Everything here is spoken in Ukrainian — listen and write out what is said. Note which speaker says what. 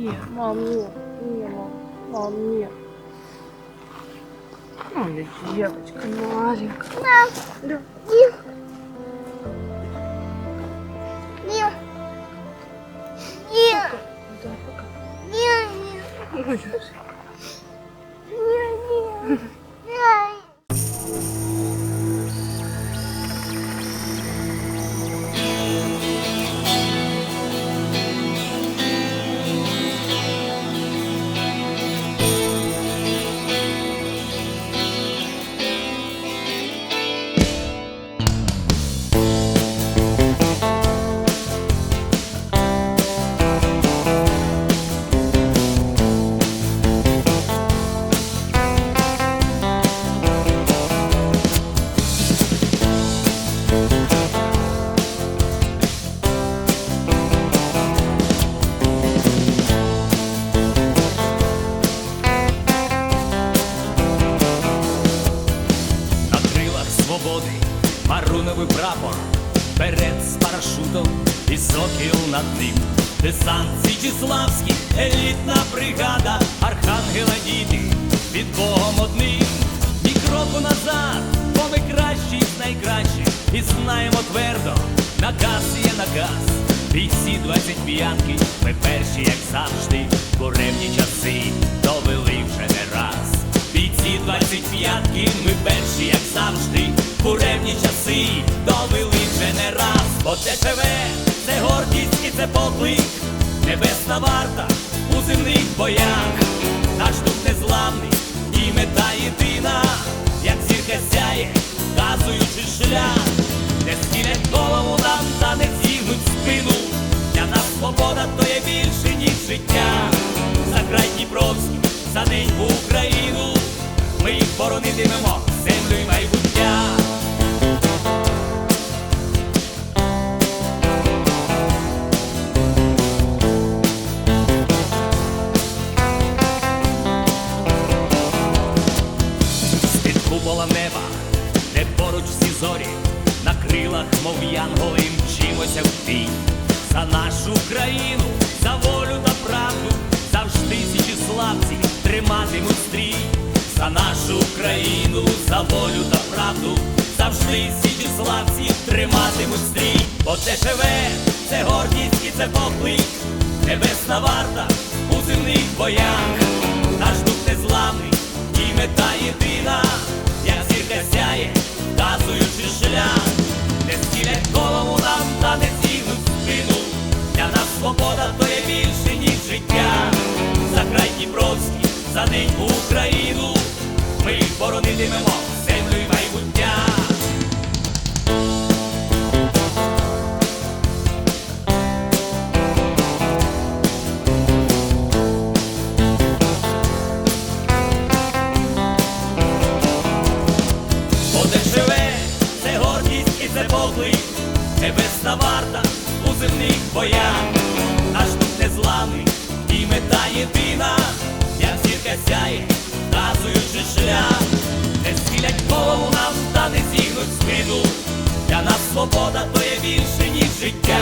Speaker 1: Ні, мам, ні. Ні, мам. Мам, ні. Моя девочка маленькая.
Speaker 2: Мам,
Speaker 1: Да.
Speaker 2: ні. Ні. Ні.
Speaker 1: Да, пока.
Speaker 2: Ні, ні.
Speaker 1: Ой,
Speaker 2: Ні, ні.
Speaker 3: Маруновий прапор, Берет з парашутом і сокіл над ним. Десант Січіславський, елітна бригада, архангела діти під Богом одним. Ні кроку назад, бо ми кращі з найкращих, і знаємо твердо, наказ є наказ. Бійці 25-ки, ми перші, як завжди, буремні часи довели вже не раз. Бійці 25-ки, ми перші, як завжди, буремні часи довели вже не раз. Бо ТТВ – це гордість і це поклик, небесна варта у земних боях. Наш дух незламний і мета єдина, як зірка сяє, вказуючи шлях, не схилять голову нам та не зігнуть спину. Для нас свобода то є більше, ніж життя. За край Дніпровський, за неньку Україну. Ми боронитимемо, землю і майбуття. На мов янголи, мчимося в бій. За нашу країну, за волю та правду, завжди січіславці триматимуть стрій. За нашу країну, за волю та правду, завжди січіславці триматимуть стрій. Бо це живе, це гордість і це поклик, небесна варта у земних боях. Наш дух незламний і мета єдина, як зірка сяє, за неньку Україну. Ми боронитимемо, землю і майбуття. Бо де живе, це гордість і це поклик, небесна варта у земних боях, наш дух незламний і мета єдина, сяє, вказуючи шлях, не схилять голову нам та не зігнуть спину. Для нас свобода то є більше, ніж життя.